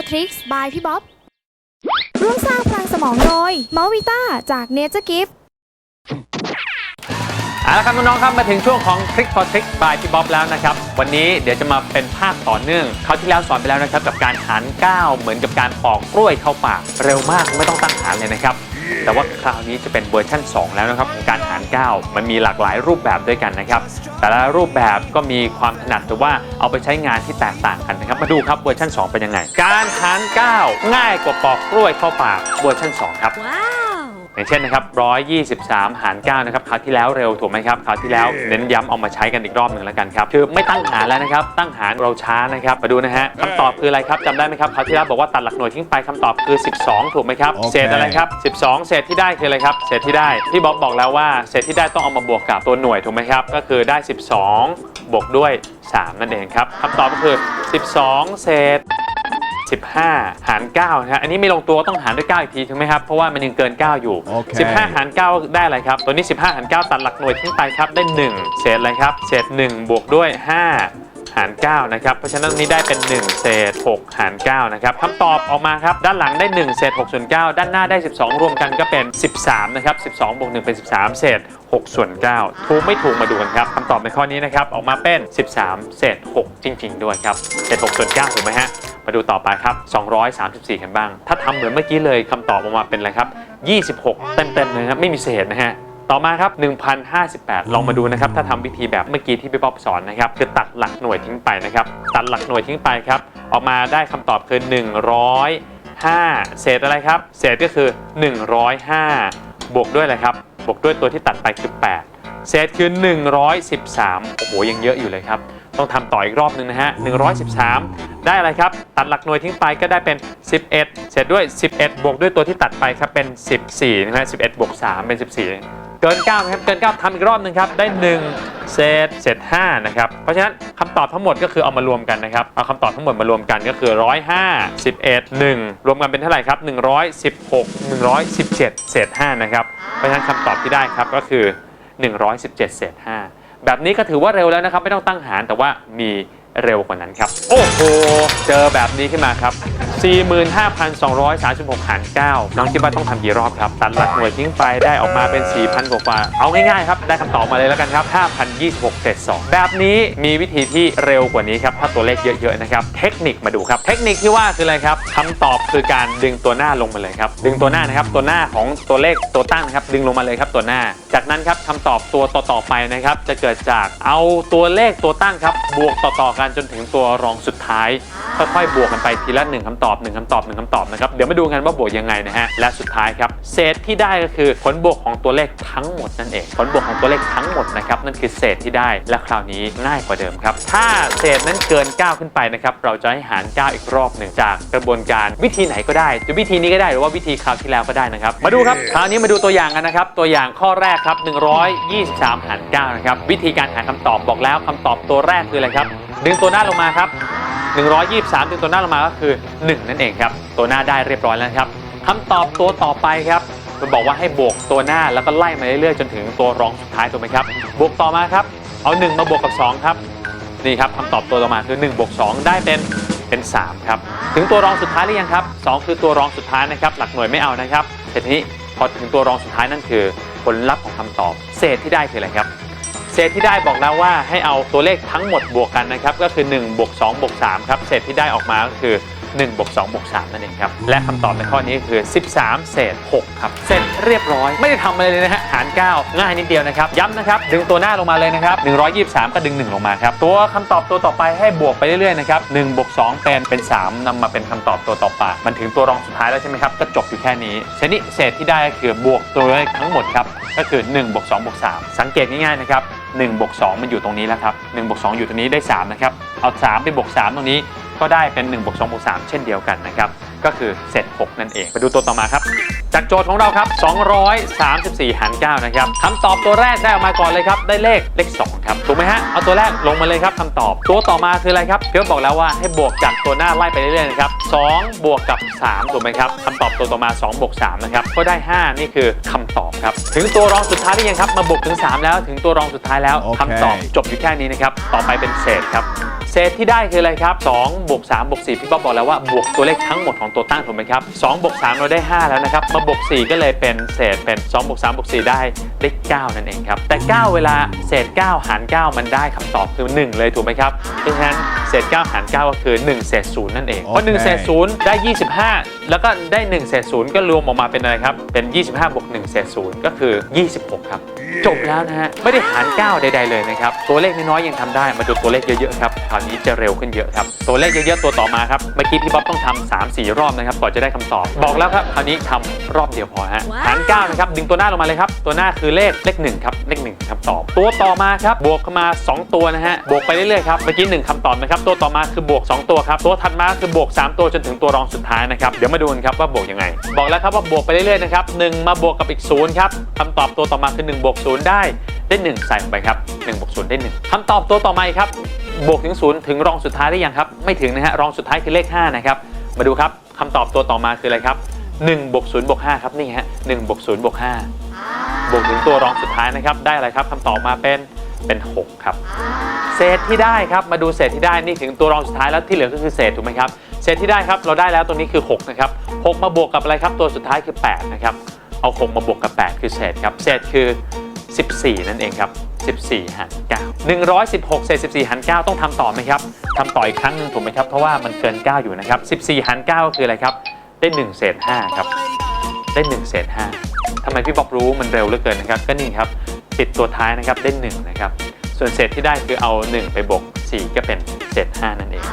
for Tricks by พี่บ๊อบร่วมสร้างพลังสมองโดยมอวิต้าจากเนเจอร์กิฟเอาละครับน้องๆครับมาถึงช่วงของคลิก for Trick by พี่บ๊อบแล้วนะครับ วันนี้เดี๋ยวจะมาเป็นภาคต่อเนื่องเขาที่แล้วสอนไปแล้วนะครับ กับการหันก้าวเหมือนกับการปอกกล้วยเข้าปากเร็วมากไม่ต้องตั้งหานเลยนะครับ แต่ว่าคราวนี้จะเป็นเวอร์ชั่น 2 แล้วนะครับของการหารก้าวมันมีหลากหลายรูปแบบด้วยกันนะครับ แต่ละรูปแบบก็มีความถนัดหรือว่าเอาไปใช้งานที่แตกต่างกันนะครับ มาดูครับเวอร์ชัน2 เป็นยังไง การหารก้าวง่ายกว่าปอกกล้วยเข้าปากเวอร์ชัน 2 ครับ อย่างเช่นนะครับ123 หาร9นะครับคราวที่แล้วเร็วถูกไหมครับคราวที่แล้วเน้นย้ำเอามาใช้กันอีกรอบหนึ่งแล้วกันครับคือไม่ตั้งหารแล้วนะครับ ตั้งหารเราช้านะครับมาดูนะฮะคำตอบคืออะไรครับจำได้ไหมครับคราวที่แล้วบอกว่าตัดหลักหน่วยทิ้งไปคำตอบคือ 12 ถูกไหมครับโอเคเศษอะไรครับ 12 เศษที่ได้คืออะไรครับเศษที่ได้พี่บ๊อบบอกแล้วว่าเศษที่ได้ต้องเอามาบวกกับตัวหน่วยถูกไหมครับก็คือได้ 12 บวกด้วย 3 นั่นเองครับคำตอบก็คือ 12 เศษ 15 หาร9นะฮะอันนี้ไม่ลงตัวต้องหารด้วย 9 อีกทีถูกไหมครับ เพราะว่ามันยังเกิน 9 อยู่ โอเค 15 หาร 9 ได้อะไรครับ ตัวนี้ 15 หาร 9 ตัดหลักหน่วยทิ้งไปครับ ได้ 1 เศษอะไรครับ เศษ 1 บวกด้วย 5 หาร 9 นะครับ เพราะฉะนั้นตรงนี้ได้เป็น 1 เศษ 6 หาร 9 นะครับคำตอบออกมาครับ ด้านหลังได้ 1 เศษ6ส่วน9ด้านหน้าได้ 12 รวมกันก็เป็น 13 นะครับ 12บวก1เป็น 13 เศษ6ส่วน9ถูกไม่ถูกมาดูกันครับคำตอบในข้อนี้นะครับ ออกมาเป็น 13 เศษ 6 จริง ๆ ด้วยครับ เศษ6ส่วน9ถูกไหมฮะ มาดูต่อไปครับ 234 กันบ้าง ถ้าทำเหมือนเมื่อกี้เลยคำตอบออกมาเป็นอะไรครับ 26 เต็มๆเลยครับ ไม่มีเศษนะฮะ ต่อมาครับ 1,058 ลองมาดูนะครับ ถ้าทำวิธีแบบเมื่อกี้ที่พี่ป๊อบสอนนะครับ คือตัดหลักหน่วยทิ้งไปนะครับ ตัดหลักหน่วยทิ้งไปครับ ออกมาได้คำตอบคือ 105 เศษอะไรครับ เศษก็คือ 105 บวกด้วยอะไรครับ บวกด้วยตัวที่ตัดไปคือ 8 เศษคือ 113 โอ้โห ยังเยอะอยู่เลยครับ ต้องทำต่ออีกรอบหนึ่งนะฮะ 113 ได้อะไรครับ ตัดหลักหน่วยทิ้งไปก็ได้เป็น 11 เสร็จด้วย 11 บวกด้วยตัวที่ตัดไปครับเป็น 14นะฮะ11 บวก 3 เป็น 14 เกิน9ครับเกิน9ทำอีกรอบหนึ่งครับได้ 1 เศษเศษ5นะครับเพราะฉะนั้นคำตอบทั้งหมดก็คือเอามารวมกันนะครับเอาคำตอบทั้งหมดมารวมกันก็คือ 105 11 1 รวมกันเป็นเท่าไหร่ครับ 116 117 เศษ5นะครับเพราะฉะนั้นคำตอบที่ได้ครับก็คือ 117 เศษ5แบบนี้ก็ถือว่าเร็วแล้วนะครับไม่ต้องตั้งหารแต่ว่ามีเร็วกว่านั้นครับ โอ้โห เจอแบบนี้ขึ้นมาครับ 45,236 หาร 9 น้องคิดว่าต้องทำกี่รอบครับ ตัดหลักหน่วยทิ้งไปได้ออกมาเป็น 4,000 กว่า เอาง่ายๆครับ ได้คำตอบมาเลยแล้วกันครับ 5,026 เศษ 2 แบบนี้มีวิธีที่เร็วกว่านี้ครับ ถ้าตัวเลขเยอะๆนะครับ เทคนิคมาดูครับ เทคนิคที่ว่าคืออะไรครับคำตอบคือการดึงตัวหน้าลงมาเลยครับ ดึงตัวหน้านะครับ ตัวหน้าของตัวเลขตัวตั้งนะครับ ดึงลงมาเลยครับตัวหน้า จากนั้นครับคำตอบตัวต่อๆไปนะครับ จะเกิดจากเอาตัวเลขตัวตั้งครับ บวกต่อๆกันจนถึงตัวรองสุดท้าย ค่อยๆ บวกกันไปทีละหนึ่งคำตอบหนึ่งคำตอบหนึ่งคำตอบนะครับ เดี๋ยวมาดูกันว่าบวกยังไงนะฮะ และสุดท้ายครับ เศษที่ได้ก็คือผลบวกของตัวเลขทั้งหมดนั่นเอง ผลบวกของตัวเลขทั้งหมดนะครับ นั่นคือเศษที่ได้ และคราวนี้ง่ายกว่าเดิมครับ ถ้าเศษนั้นเกิน 9 ขึ้นไปนะครับ เราจะให้หาร 9 อีกรอบหนึ่งจากกระบวนการวิธีไหนก็ได้จะวิธีนี้ก็ได้หรือว่าวิธีคราวที่แล้วก็ได้นะครับ มาดูครับ คราวนี้มาดูตัวอย่างกันนะครับ ตัวอย่างข้อแรกครับ 123 หาร 9 นะครับ วิธีการหาคำตอบบอกแล้วคำตอบตัวแรกคืออะไรครับ ดึงตัวหน้าลงมาครับ 123ดึงตัวหน้าลงมาก็คือ 1 นั่นเองครับ ตัวหน้าได้เรียบร้อยแล้วครับคำตอบตัวต่อไปครับมันบอกว่าให้บวกตัวหน้าแล้วก็ไล่มาเรื่อยๆจนถึงตัวรองสุดท้ายถูกไหมครับ บวกต่อมาครับ เอา 1 มาบวกกับ 2 ครับ นี่ครับคำตอบตัวต่อมาคือ1บวก2ได้เป็นเป็น 3 ครับ ถึงตัวรองสุดท้ายหรือยังครับ 2 คือตัวรองสุดท้ายนะครับ หลักหน่วยไม่เอานะครับแต่ทีนี้พอถึงตัวรองสุดท้ายนั่นคือผลลัพธ์ของคำตอบ เศษที่ได้คืออะไรครับ ษที่ได้บอกแล้วว่าให้เอาตัวเลขทั้งหมดบวกกันนะครับ ก็คือ1บวก2บวก3ครับเศษที่ได้ออกมาก็คือ1บวก2บวก3นั่นเองครับ และคำตอบในข้อนี้ก็คือ 13 เศษ 6 ครับ เสร็จเรียบร้อย ไม่ได้ทำอะไรเลยนะฮะ หาร 9 ง่ายนิดเดียวนะครับ ย้ำนะครับ ดึงตัวหน้าลงมาเลยนะครับ 123 ก็ดึง 1 ลงมาครับ ตัวคำตอบตัวต่อไปให้บวกไปเรื่อยๆนะครับ1บวก2เป็นเป็น 3นำมาเป็นคำตอบตัวต่อไป มันถึงตัวรองสุดท้ายแล้วใช่ไหมครับ ก็จบอยู่แค่นี้ชนิดเศษที่ได้ก็คือบวกตัวเลขทั้งหมดครับ ก็คือ1บวก2บวก3สังเกตง่ายๆนะครับ 1บวก2มันอยู่ตรงนี้แล้วครับ1บวก2อยู่ตรงนี้ได้3นะครับเอา3ไปบวก3ตรงนี้ ก็ได้เป็น1บวก2บวก3เช่นเดียวกันนะครับ ก็คือเศษ6นั่นเอง ไปดูตัวต่อมาครับ จากโจทย์ของเราครับ 234 หาร9นะครับคำตอบตัวแรกได้ออกมาก่อนเลยครับ ได้เลขเลข 2 ครับ ถูกไหมฮะ เอาตัวแรกลงมาเลยครับคำตอบ ตัวต่อมาคืออะไรครับเพื่อบอกแล้วว่าให้บวกจากตัวหน้าไล่ไปเรื่อยๆนะครับ2บวกกับ 3 ถูกไหมครับคำตอบตัวต่อมา2บวก3นะครับ ก็ได้ 5 นี่คือคำตอบครับ ถึงตัวรองสุดท้ายหรือยังครับ มาบวกถึง 3 แล้ว ถึงตัวรองสุดท้ายแล้วโอเคคำตอบจบอยู่แค่นี้นะครับ ต่อไปเป็นเศษครับ เศษที่ได้คืออะไรครับ2บวก3บวก4พี่บ๊อบบอกแล้วว่าบวกตัวเลขทั้งหมดของตัวตั้งถูกไหมครับ2บวก3เราได้ 5 แล้วนะครับมาบวก4ก็เลยเป็นเศษเป็น2บวก3บวก4ได้ได้9นั่นเองครับแต่ 9 เวลาเศษ 9 หาร 9 มันได้คำตอบคือ 1 เลยถูกไหมครับเพราะฉะนั้นเศษ 9 หาร 9 ก็คือ1เศษ0นั่นเองเพราะ1เศษ0ได้ 25 แล้วก็ได้1เศษ0ก็รวมออกมาเป็นอะไรครับเป็น 25บวก1เศษ0ก็คือ 26 ครับจบแล้วนะฮะไม่ได้หาร 9 ใด ๆ เลยนะครับตัวเลขน้อยๆยังทำได้มาดูตัวเลขเยอะๆครับคราวนี้จะเร็วขึ้นเยอะครับ ตัวเลขเยอะๆตัวต่อมาครับเมื่อกี้พี่บ๊อบต้องทำ3 4 รอบนะครับก่อนจะได้คำตอบ บอกแล้วครับคราวนี้ทำรอบเดียวพอฮะหาร9นะครับดึงตัวหน้าลงมาเลยครับ ตัวหน้าคือเลขเลข1ครับเลข1ครับตอบ ตัวต่อมาครับบวกเข้ามา 2 ตัวนะฮะบวกไปเรื่อยๆครับเมื่อกี้1คำตอบนะครับตัวต่อมาคือบวก 2 ตัวครับตัวถัดมาคือบวก 3 ตัวจนถึงตัวรองสุดท้ายนะครับเดี๋ยวมาดูกันครับว่าบวกยังไง บอกแล้วครับว่าบวกไปเรื่อยๆนะครับ1มาบวกกับอีก0ครับคำตอบตัวต่อมาคือ1บวก0ได้ได้ 1 ใส่ลงไปครับ1บวก0ได้ 1คำตอบตัวต่อมาอีกครับ บวกถึง 0 ถึงรองสุดท้ายได้ยังครับ ไม่ถึงนะฮะรองสุดท้ายคือเลข5นะครับมาดูครับคำตอบตัวต่อมาคืออะไรครับ1บวก0บวก5ครับนี่ฮะ1บวก0บวก5บวกถึงตัวรองสุดท้ายนะครับ ได้อะไรครับคำตอบมาเป็นเป็น 6 ครับ เศษที่ได้ครับมาดูเศษที่ได้นี่ถึงตัวรองสุดท้ายแล้วที่เหลือก็คือเศษถูกไหมครับเศษที่ได้ครับเราได้แล้วตรงนี้คือ6นะครับ6มาบวกกับอะไรครับตัวสุดท้ายคือ8นะครับเอา6มาบวกกับ 8 คือเศษครับเศษคือ 14 นั่นเองครับ 14หาร9 116เศษ14หาร9ต้องทำต่อไหมครับทำต่ออีกครั้งหนึงถูกไหมครับ เพราะว่ามันเกิน 9 อยู่นะครับ 14หาร9ก็คืออะไรครับ ได้1เศษ5ครับ ได้1เศษ5ทำไมพี่บอกรู้มันเร็วเหลือเกินนะครับ ก็นี่ครับ ติดตัวท้ายนะครับ ได้ 1 นะครับ ส่วนเศษที่ได้คือเอา 1 ไปบวก4 ก็เป็นเศษ5นั่นเอง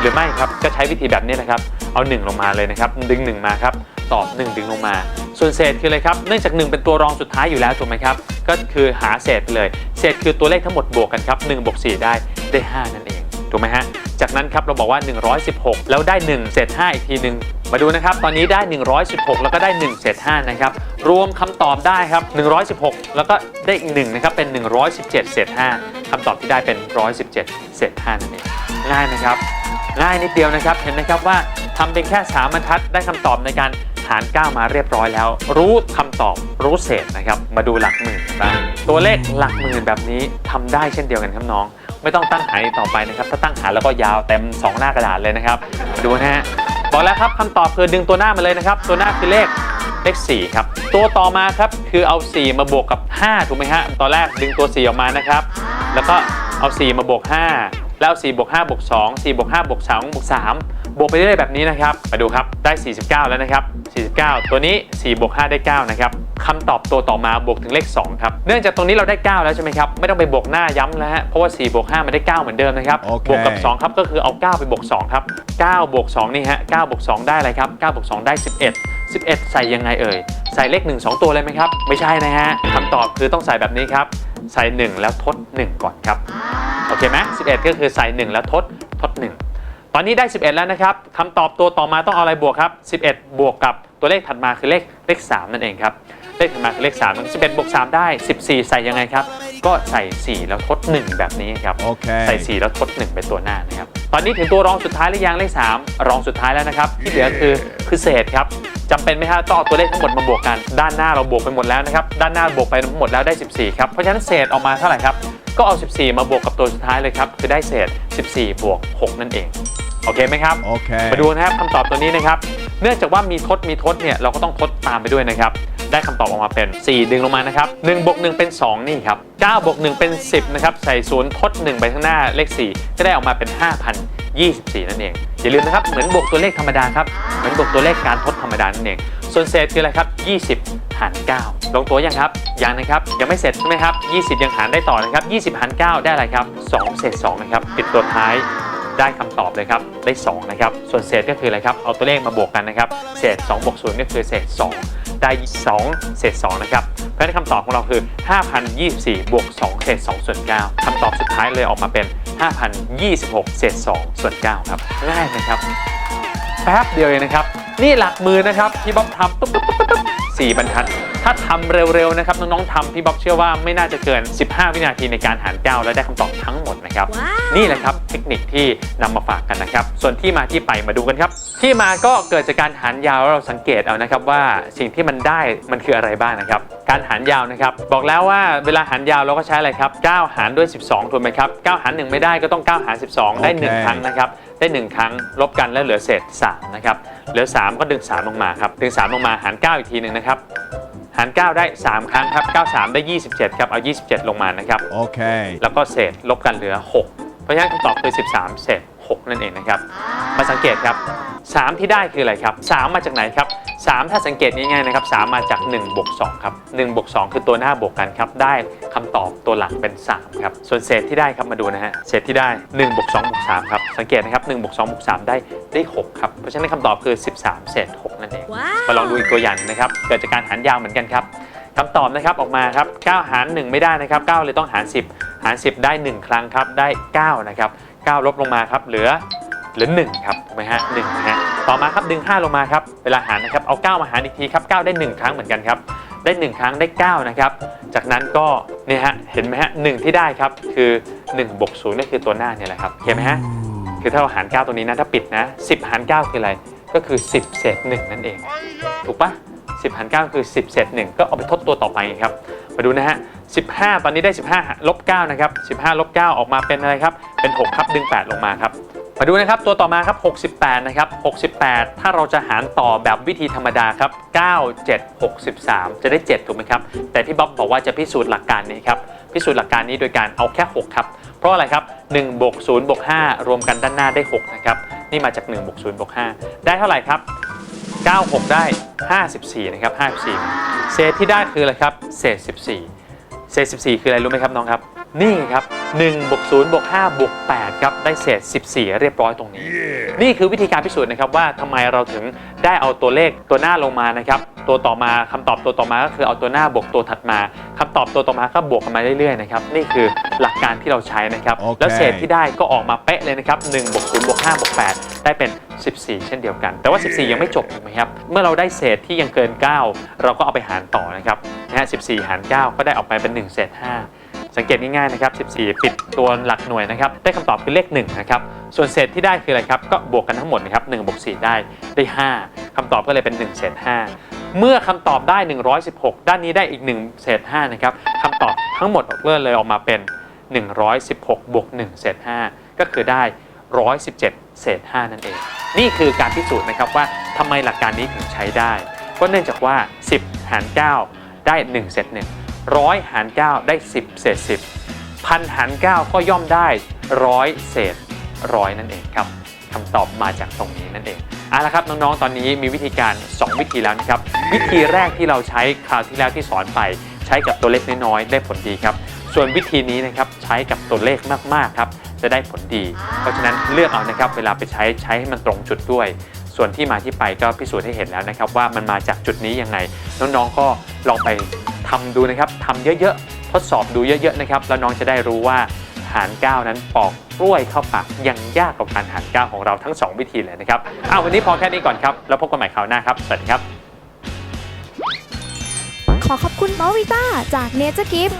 หรือไม่ครับ ก็ใช้วิธีแบบนี้นะครับ เอา 1 ลงมาเลยนะครับ ดึง 1 มาครับ ตอบ 1 ดึงลงมา ส่วนเศษคืออะไรครับ เนื่องจาก 1 เป็นตัวรองสุดท้ายอยู่แล้วถูกไหมครับ ก็คือหาเศษไปเลย เศษคือตัวเลขทั้งหมดบวกกันครับ1บวก4ได้ได้ 5 นั่นเองถูกไหมฮะ จากนั้นครับเราบอกว่า 116 แล้วได้ 1 เศษ 5 อีกทีหนึ่งมาดูนะครับ ตอนนี้ได้ 116 แล้วก็ได้ 1 เศษ 5 นะครับ รวมคำตอบได้ครับ 116 แล้วก็ได้อีก1นะครับ เป็น 117 เศษ 5คำตอบที่ได้เป็น 117 เศษ 5 นั่นเอง ง่ายไหมครับ ง่ายนิดเดียวนะครับ เห็นไหมครับว่าทำเป็นแค่ 3 บรรทัดได้คำตอบในการ หาร9มาเรียบร้อยแล้ว รู้คำตอบรู้เศษนะครับ มาดูหลักหมื่นบ้างตัวเลขหลักหมื่นแบบนี้ทำได้เช่นเดียวกันครับน้อง ไม่ต้องตั้งหารต่อไปนะครับ ถ้าตั้งหารแล้วก็ยาวเต็ม 2 หน้ากระดาษเลยนะครับมาดูนะฮะบอกแล้วครับคำตอบคือดึงตัวหน้ามาเลยนะครับ ตัวหน้าคือเลขเลข4ครับ ตัวต่อมาครับคือเอา 4 มาบวกกับ 5 ถูกไหมฮะ ตอนแรกดึงตัว 4 ออกมานะครับ แล้วก็เอา 4 มาบวก 5 แล้ว4บวก5บวก2 4บวก5บวก2บวก3 บวกไปเรื่อยๆแบบนี้นะครับมาดูครับได้ 49 แล้วนะครับ 49 ตัวนี้4บวก5ได้ 9 นะครับคำตอบตัวต่อมาบวกถึงเลข 2 ครับ เนื่องจากตรงนี้เราได้ 9 แล้วใช่ไหมครับ ไม่ต้องไปบวกหน้าย้ำแล้วฮะเพราะว่า4บวก5มันได้ 9 เหมือนเดิมนะครับโอเคบวกกับ 2 ครับก็คือเอา 9 ไปบวก 2 ครับ 9 บวก 2 นี่ฮะ 9 บวก 2 ได้อะไรครับ 9 บวก 2 ได้ 11 11 ใส่ยังไงเอ่ย ใส่เลข 1 2 ตัวเลยไหมครับ ไม่ใช่นะฮะคำตอบคือต้องใส่แบบนี้ครับ ใส่ 1 แล้วทด 1 ก่อนครับ โอเคไหม11 ก็คือใส่ 1 แล้วทดทด 1 ตอนนี้ได้ 11 แล้วนะครับคำตอบตัวต่อมาต้องเอาอะไรบวกครับ 11 บวกกับตัวเลขถัดมาคือเลขเลข 3 นั่นเองครับ เลขถัดมาคือเลข3มัน11บวก3ได้ 14 ใส่ยังไงครับ ก็ใส่ 4 แล้วทด 1 แบบนี้ครับ โอเค ใส่ 4 แล้วทด 1 เป็นตัวหน้านะครับ ตอนนี้ถึงตัวรองสุดท้ายหรือยังเลข3รองสุดท้ายแล้วนะครับ ที่เหลือคือคือเศษครับจำเป็นไหมฮะต้องเอาตัวเลขทั้งหมดมาบวกกัน ด้านหน้าเราบวกไปหมดแล้วนะครับ ด้านหน้าบวกไปทั้งหมดแล้วได้ 14 ครับ เพราะฉะนั้นเศษออกมาเท่าไหร่ครับ ก็เอา 14 มาบวกกับตัวสุดท้ายเลยครับ คือได้เศษ 14 บวก 6 นั่นเอง โอเคไหมครับ โอเค มาดูนะครับคำตอบตัวนี้นะครับ เนื่องจากว่ามีทดมีทดเนี่ยเราก็ต้องทดตามไปด้วยนะครับ ได้คำตอบออกมาเป็น 4 ดึงลงมานะครับ1บวก1เป็น 2 นี่ครับ9บวก1เป็น 10นะครับใส่ศูนย์ทด 1 ไปข้างหน้าเลข 4 ก็ได้ออกมาเป็น 5,024 นั่นเอง อย่าลืมนะครับเหมือนบวกตัวเลขธรรมดาครับเหมือนบวกตัวเลขการทดธรรมดานั่นเอง ส่วนเศษคืออะไรครับ 20 หาร 9 ลงตัวยังครับยังนะครับยังไม่เสร็จใช่ไหมครับ 20 ยังหารได้ต่อนะครับ 20 หาร 9 ได้อะไรครับ 2 เศษ2นะครับปิดตัวท้ายได้คำตอบเลยครับ ได้ 2 นะครับ ส่วนเศษก็คืออะไรครับ เอาตัวเลขมาบวกกันนะครับ เศษ2บวก0ก็คือเศษ 2 ได้ 2 เศษ 2 นะครับ เพราะฉะนั้นคำตอบของเราคือ 5,024 บวก 2 เศษ 2 ส่วน 9 คำตอบสุดท้ายเลยออกมาเป็น 5,026 เศษ 2 ส่วน 9 ครับง่ายนะครับ แป๊บเดียวเองนะครับ นี่หลักมือนะครับที่บ๊อบทำตุ๊บตุ๊บตุ๊บตุ๊บ 4 บรรทัด ถ้าทำเร็วๆนะครับน้องๆทำพี่บ๊อบเชื่อว่าไม่น่าจะเกิน 15 วินาทีในการหาร9แล้วได้คำตอบทั้งหมดนะครับ นี่แหละครับเทคนิคที่นำมาฝากกันนะครับ ส่วนที่มาที่ไปมาดูกันครับ ที่มาก็เกิดจากการหารยาวแล้วเราสังเกตเอานะครับว่าสิ่งที่มันได้มันคืออะไรบ้างนะครับ การหารยาวนะครับ บอกแล้วว่าเวลาหารยาวเราก็ใช้อะไรครับ9หารด้วย 12ถูกไหมครับ9หาร1ไม่ได้ก็ต้อง9หาร12 ได้โอเค1ครั้งนะครับ ได้ 1 ครั้ง ลบกันแล้วเหลือเศษ3นะครับเหลือ 3 ก็ดึง 3 ลงมาครับดึง 3 ลงมาหาร 9 อีกทีหนึ่งนะครับหาร 9 ได้ 3 ครั้งครับ 9 3 ได้ 27 ครับเอา 27 ลงมานะครับ Okay. แล้วก็เศษลบกันเหลือ 6 เพราะฉะนั้นคำตอบคือ 13 เศษ 6 นั่นเองนะครับมาสังเกตครับ 3 ที่ได้คืออะไรครับ 3 มาจากไหนครับ 3 ถ้าสังเกตง่ายๆนะครับ 3 มาจาก1บวก2ครับ1บวก2คือตัวหน้าบวกกันครับ ได้คำตอบตัวหลังเป็น 3 ครับ ส่วนเศษที่ได้ครับมาดูนะฮะ เศษที่ได้1บวก2บวก3ครับ สังเกตนะครับ1บวก2บวก3ได้ได้ 6 ครับ เพราะฉะนั้นคำตอบคือ 13 เศษ 6 นั่นเอง มาลองดูอีกตัวอย่างหนึ่งนะครับ เกิดจากการหารยาวเหมือนกันครับคำตอบนะครับออกมาครับ9หาร 1 ไม่ได้นะครับ9เลยต้องหาร 10 หาร 10 ได้ 1 ครั้งครับได้ 9 นะครับ9ลบลงมาครับเหลือ เหลือ1ครับถูกไหมฮะ1นะฮะต่อมาครับดึง 5 ลงมาครับเวลาหารนะครับเอา 9 มาหารอีกทีครับ9ได้ 1 ครั้งเหมือนกันครับได้ 1 ครั้งได้ 9 นะครับ จากนั้นก็เนี่ยฮะเห็นไหมฮะ1ที่ได้ครับคือ1บวก0นั่นคือตัวหน้าเนี่ยแหละครับเห็นไหมฮะคือถ้าเราหาร 9 ตัวนี้นะถ้าปิดนะ10 หาร 9 คืออะไรก็คือ 10 เศษ1นั่นเอง ถูกปะ10 หาร 9 คือ 10 เศษ1ก็เอาไปทดตัวต่อไปไงครับ มาดูนะฮะ 15 ตอนนี้ได้ 15ลบ9นะครับ 15ลบ9ออกมาเป็นอะไรครับ เป็น 6 ครับ ดึง 8 ลงมาครับ มาดูนะครับตัวต่อมาครับ 68 นะครับ 68 ถ้าเราจะหารต่อแบบวิธีธรรมดาครับ 9 7 63 จะได้ 7 ถูกไหมครับ แต่พี่บ๊อบบอกว่าจะพิสูจน์หลักการนี้ครับ พิสูจน์หลักการนี้โดยการเอาแค่ 6 ครับ เพราะอะไรครับ1บวก0บวก5รวมกันด้านหน้าได้ 6 นะครับ นี่มาจาก1บวก0บวก5ได้เท่าไหร่ครับ 96 ได้ 54 นะครับ 54 เศษที่ได้คืออะไรครับ เศษ 14 เศษ 14 คืออะไรรู้ไหมครับน้องครับ นี่ครับ1บวก0บวก5บวก8ครับได้เศษ 14 เรียบร้อยตรงนี้ นี่คือวิธีการพิสูจน์นะครับว่าทำไมเราถึงได้เอาตัวเลขตัวหน้าลงมานะครับตัวต่อมาคำตอบตัวต่อมาก็คือเอาตัวหน้าบวกตัวถัดมาคำตอบตัวต่อมาก็บวกกันมาเรื่อยๆนะครับนี่คือหลักการที่เราใช้นะครับโอเคแล้วเศษที่ได้ก็ออกมาเป๊ะเลยนะครับ1บวก0บวก5บวก8ได้เป็น 14 เช่นเดียวกัน แต่ว่า 14 ยังไม่จบถูกไหมครับ เมื่อเราได้เศษที่ยังเกิน 9 เราก็เอาไปหารต่อนะครับนะฮะ14 หาร 9 ก็ได้ออกไปเป็น1เศษ5 สังเกตง่ายๆนะครับ 14 ปิดตัวหลักหน่วยนะครับ ได้คำตอบคือเลข1นะครับ ส่วนเศษที่ได้คืออะไรครับ ก็บวกกันทั้งหมดนะครับ1บวก4ได้ได้ 5คำตอบก็เลยเป็น1เศษ5 เมื่อคำตอบได้ 116 ด้านนี้ได้อีก1เศษ5นะครับคำตอบทั้งหมดเลื่อนเลยออกมาเป็น 116บวก1เศษ5ก็คือได้ 117 เศษ5นั่นเอง นี่คือการพิสูจน์นะครับว่าทำไมหลักการนี้ถึงใช้ได้ ก็เนื่องจากว่า 10 หาร 9 ได้1เศษ1 ร้อยหาร 9 ได้ 10 เศษ 10พันหาร 9 ก็ย่อมได้ร้อยเศษร้อยนั่นเองครับคำตอบมาจากตรงนี้นั่นเองเอาละครับน้องๆ ตอนนี้มีวิธีการ 2 วิธีแล้วนะครับ วิธีแรกที่เราใช้คราวที่แล้วที่สอนไป ใช้กับตัวเลขน้อยๆ ได้ผลดีครับ ส่วนวิธีนี้นะครับใช้กับตัวเลขมากๆครับจะได้ผลดี เพราะฉะนั้นเลือกเอานะครับเวลาไปใช้ใช้ให้มันตรงจุดด้วย ส่วนที่มาที่ไปก็พิสูจน์ให้เห็นแล้วนะครับว่ามันมาจากจุดนี้ยังไงน้องๆ ก็ลองไป ทำดูนะครับทำเยอะๆ ทดสอบดูเยอะๆนะครับแล้วน้องจะได้รู้ว่าหาร 9 นั้นปอกกล้วยเข้าปากยังยากกว่าการหาร 9 ของเราทั้ง 2 วิธีเลยนะครับอ้าววันนี้พอแค่นี้ก่อนครับ แล้วพบกันใหม่คราวหน้าครับ สวัสดีครับ ขอขอบคุณมอวิต้าจากเนเจอร์กิฟ